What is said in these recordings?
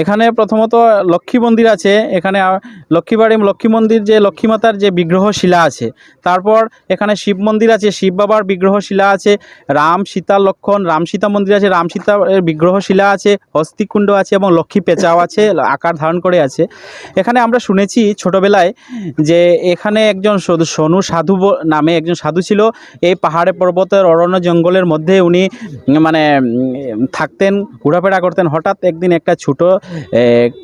এখানে প্রথমত লক্ষ্মী মন্দির আছে এখানে লক্ষ্মীবাড়ি লক্ষ্মী মন্দির যে লক্ষ্মীমাতার যে বিগ্রহ শিলা আছে, তারপর এখানে শিব মন্দির আছে, শিব বাবার বিগ্রহ শিলা আছে, রাম সীতা লক্ষণ, রাম সীতা মন্দির আছে, রাম সীতা বিগ্রহ শিলা আছে, হস্তিকুণ্ড আছে এবং লক্ষ্মী পেঁচাও আছে, আকার ধারণ করে আছে। এখানে আমরা শুনেছি ছোটবেলায় যে এখানে একজন সনু সাধু নামে একজন সাধু ছিল। এই পাহাড়ে পর্বতের অরণ্য জঙ্গলের মধ্যে উনি মানে থাকতেন, ঘোরাফেরা করতেন। হঠাৎ একদিন একটা ছোট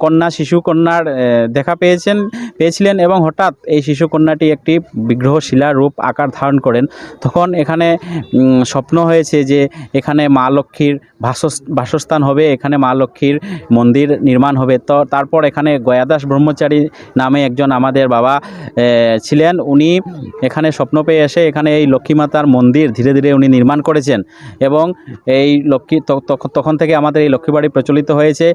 কন্যা, শিশু কন্যার দেখা পেয়েছেন। পেয়েছিলেন এবং হঠাৎ এই শিশু কন্যাটি একটি বিগ্রহ শিলা রূপ আকার ধারণ করেন। তখন এখানে স্বপ্ন হয়েছে যে এখানে মা লক্ষ্মীর বাসস বাসস্থান হবে, এখানে মা লক্ষ্মীর মন্দির নির্মাণ হবে। তো তারপর এখানে গয়াদাস ব্রহ্মচারী নামে একজন আমাদের বাবা ছিলেন। উনি এখানে স্বপ্ন পেয়ে এসে এখানে এই লক্ষ্মী মাতার মন্দির ধীরে ধীরে উনি নির্মাণ করেছেন এবং এই লক্ষ্মী তখন থেকে আমাদের এই লক্ষ্মীবাড়ি প্রচলিত হয়েছে।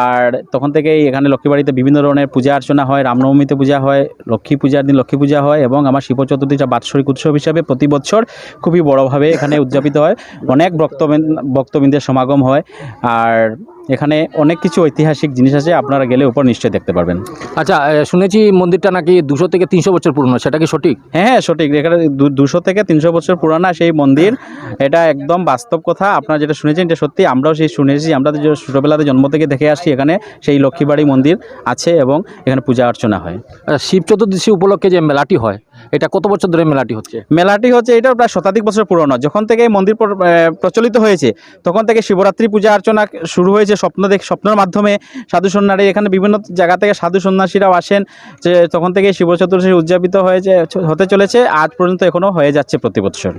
আর তখন থেকেই এখানে লক্ষ্মীবাড়িতে বিভিন্ন ধরনের পূজা অর্চনা হয়। রামনবমীতে পূজা হয়, লক্ষ্মী পূজার দিন লক্ষ্মী পূজা হয় এবং আমার শিব চতুর্থীটা বাৎসরিক উৎসব হিসাবে প্রতি বছর খুবই বড়োভাবে এখানে উদযাপিত হয়। অনেক ভক্ত ভক্তবৃন্দের সমাগম হয়। আর এখানে অনেক কিছু ঐতিহাসিক জিনিস আছে আপনারা গেলে উপর নিশ্চয়ই দেখতে পারবেন। আচ্ছা শুনেছি মন্দিরটা নাকি দুশো থেকে তিনশো বছর পুরনো সেটা কি সঠিক? হ্যাঁ হ্যাঁ সঠিক। এখানে দুশো থেকে তিনশো বছর পুরানা সেই মন্দির। এটা একদম বাস্তব কথা আপনারা যেটা শুনেছেন এটা সত্যি আমরাও সেই শুনেছি। আমরা ছোটোবেলাতে জন্ম থেকে দেখে আসছি এখানে সেই লক্ষ্মীবাড়ি মন্দির আছে এবং এখানে পূজা অর্চনা হয়। শিব চতুর্দশী উপলক্ষে যে মেলাটি হয় এটা কত বছর ধরে মেলাটি হচ্ছে? মেলাটি হচ্ছে এটা প্রায় শতাধিক বছর পুরনো। যখন থেকে এই মন্দির প্র- প্রচলিত হয়েছে তখন থেকে শিবরাত্রি পূজা অর্চনা শুরু হয়েছে স্বপ্ন দেখ স্বপ্নের মাধ্যমে। সাধু সন্ন্যাসী এখানে বিভিন্ন জায়গা থেকে সাধু সন্ন্যাসীরাও আসেন যে তখন থেকে শিব চতুর্দশী উদযাপিত হয়েছে হতে চলেছে আজ পর্যন্ত এখনও হয়ে যাচ্ছে প্রতি বছর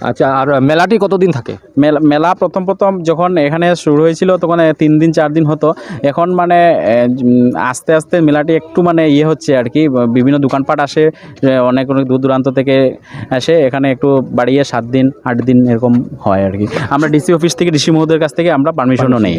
আচ্ছা আর মেলাটি কতদিন থাকে? মেলা মেলা প্রথম প্রথম যখন এখানে শুরু হয়েছিল তখন তিন দিন চার দিন হতো। এখন মানে আস্তে আস্তে মেলাটি একটু মানে ইয়ে হচ্ছে আর কি বিভিন্ন দোকানপাট আসে অনেক অনেক দূর দূরান্ত থেকে এসে এখানে একটু বাড়িয়ে সাত দিন, আট দিন এরকম হয় আর কি। আমরা ডিসি অফিস থেকে, ডিসি মহোদয়ের কাছ থেকে আমরা পারমিশনও নেই।